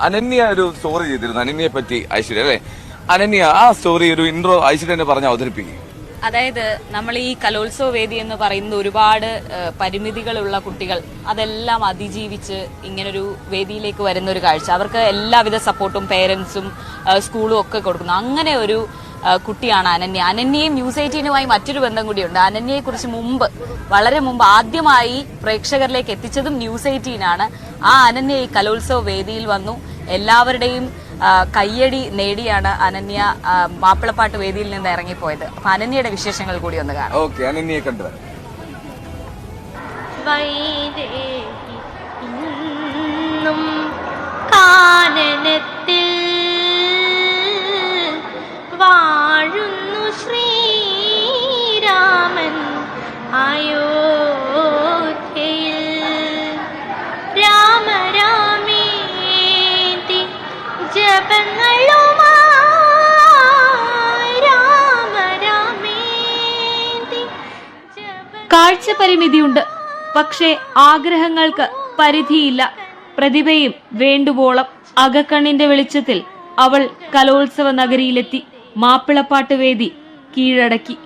അനന്യ ഒരു സ്റ്റോറി ചെയ്തിരുന്നു. അനന്യയെ പറ്റി ഐശ്വര്യ അല്ലെ? അനന്യ ആ സ്റ്റോറി ഒരു ഇൻട്രോ ഐശ്വര്യ തന്നെ പറഞ്ഞ് അവതരിപ്പിക്കും. അതായത് നമ്മൾ ഈ കലോത്സവ വേദി എന്ന് പറയുന്ന ഒരുപാട് പരിമിതികളുള്ള കുട്ടികൾ. അതെല്ലാം അതിജീവിച്ച് ഇങ്ങനൊരു വേദിയിലേക്ക് വരുന്ന ഒരു കാഴ്ച. അവർക്ക് എല്ലാവിധ സപ്പോർട്ടും പേരൻസും സ്കൂളും ഒക്കെ കൊടുക്കുന്നു. അങ്ങനെ ഒരു കുട്ടിയാണ് അനന്യ. അനന്യയും ന്യൂസ് മറ്റൊരു ബന്ധം കൂടിയുണ്ട്. അനന്യയെ കുറിച്ച് മുമ്പ് വളരെ മുമ്പ് ആദ്യമായി പ്രേക്ഷകരിലേക്ക് എത്തിച്ചതും ന്യൂസ് ആ അനന്യ ഈ കലോത്സവ വേദിയിൽ വന്നു. എല്ലാവരുടെയും കയ്യടി നേടിയാണ് അനന്യ ആ, മാപ്പിളപ്പാട്ട് വേദിയിൽ നിന്ന് ഇറങ്ങിപ്പോയത്. അപ്പൊ അനന്യയുടെ വിശേഷങ്ങൾ കൂടി ഒന്ന് കാണാം. ഓക്കെ അനന്യയെ കണ്ടുവരാം കാഴ്ച പരിമിതിയുണ്ട് പക്ഷേ ആഗ്രഹങ്ങൾക്ക് പരിധിയില്ല. പ്രതിഭയും വേണ്ടുവോളം അകക്കണ്ണിന്റെ വെളിച്ചത്തിൽ അവൾ കലോത്സവ നഗരിയിലെത്തി. മാപ്പിളപ്പാട്ട് വേദി കീഴടക്കി.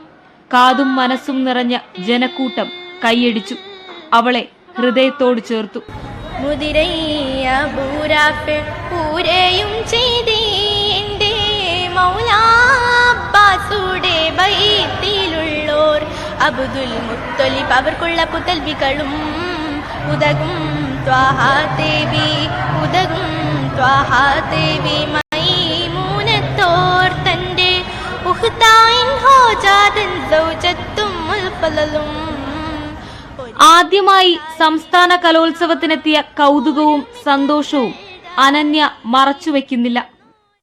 കാതും മനസ്സും നിറഞ്ഞ ജനക്കൂട്ടം കൈയടിച്ചു. അവളെ ഹൃദയത്തോട് ചേർത്തു. മുതിരയ്യ പൂരയും ചെയ്തേ അബ്ദുൽ മുത്തലിബ് അവർക്കുള്ള പുതൽവികളും ത്വാഹാ ദേവി ത്വാഹാ ദേവി. മൈമൂനത്തോർ തന്റെ ഉഹ്തായിൻ ഹോജാതൻ സൗജത്തും മുൽഫലലും. ആദ്യമായി സംസ്ഥാന കലോത്സവത്തിനെത്തിയ കൗതുകവും സന്തോഷവും അനന്യ മറച്ചുവെക്കുന്നില്ല.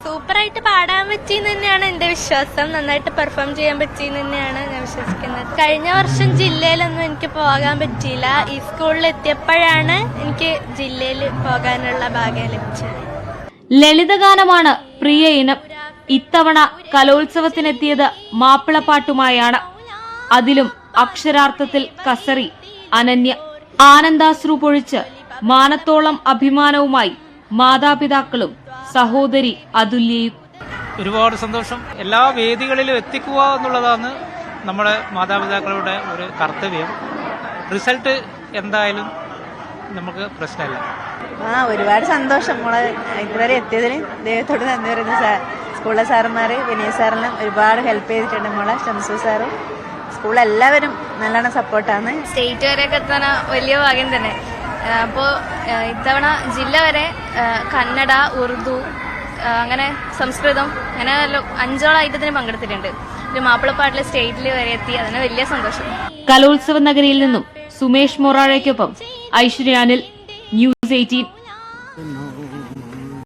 സൂപ്പറായിട്ട് പാടാൻ പറ്റിയെന്ന് തന്നെയാണ് എന്റെ വിശ്വാസം. നന്നായിട്ട് പെർഫോം ചെയ്യാൻ പറ്റിയെന്ന് തന്നെയാണ് ഞാൻ വിശ്വസിക്കുന്നത്. കഴിഞ്ഞ വർഷം ജില്ലയിലൊന്നും എനിക്ക് പോകാൻ പറ്റിയില്ല. ഈ സ്കൂളിൽ എത്തിയപ്പോഴാണ് എനിക്ക് ജില്ലയിൽ പോകാനുള്ള ഭാഗ്യം ലഭിച്ചത്. ലളിതഗാനമാണ് പ്രിയ ഇനം ഇത്തവണ കലോത്സവത്തിനെത്തിയത് മാപ്പിളപ്പാട്ടുമായാണ്. അതിലും അക്ഷരാർത്ഥത്തിൽ കസറി അനന്യ ആനന്ദാശ്രു പൊഴിച്ച് മാനത്തോളം അഭിമാനവുമായി മാതാപിതാക്കളും സഹോദരി അതുല്യയും. ഒരുപാട് സന്തോഷം. എല്ലാ വേദികളിലും എത്തിക്കുക എന്നുള്ളതാണ് നമ്മുടെ മാതാപിതാക്കളുടെ ഒരു കർത്തവ്യം. റിസൾട്ട് എന്തായാലും നമുക്ക് പ്രശ്നമില്ല. ആ ഒരുപാട് സന്തോഷം. നമ്മളെ ഇതുവരെ എത്തിയതിന് ദൈവത്തോട് നന്ദി പറയുന്നു. സാർ സ്കൂളിലെ സാറന്മാർ വിനയ സാറിനും ഒരുപാട് ഹെൽപ്പ് ചെയ്തിട്ടുണ്ട് നമ്മളെ ഷംസു സാറും. സ്കൂളിലെല്ലാവരും നല്ലോണം സപ്പോർട്ടാണ് സ്റ്റേറ്റ് വരെയൊക്കെ എത്താൻ വലിയ ഭാഗ്യം തന്നെ. അപ്പോൾ ഇത്തവണ ജില്ല വരെ കന്നഡ ഉറുദു അങ്ങനെ സംസ്കൃതം അങ്ങനെ അഞ്ചോളം ഐറ്റത്തിന് പങ്കെടുത്തിട്ടുണ്ട്. ഒരു മാപ്പിളപ്പാട്ടിലെ സ്റ്റേറ്റിൽ വരെ എത്തി അതിന് വലിയ സന്തോഷം. കലോത്സവ നഗരിയിൽ നിന്നും സുമേഷ് മൊറാഴയ്ക്കൊപ്പം ഐശ്വര്യാനിൽ ന്യൂസ് എയ്റ്റീൻ.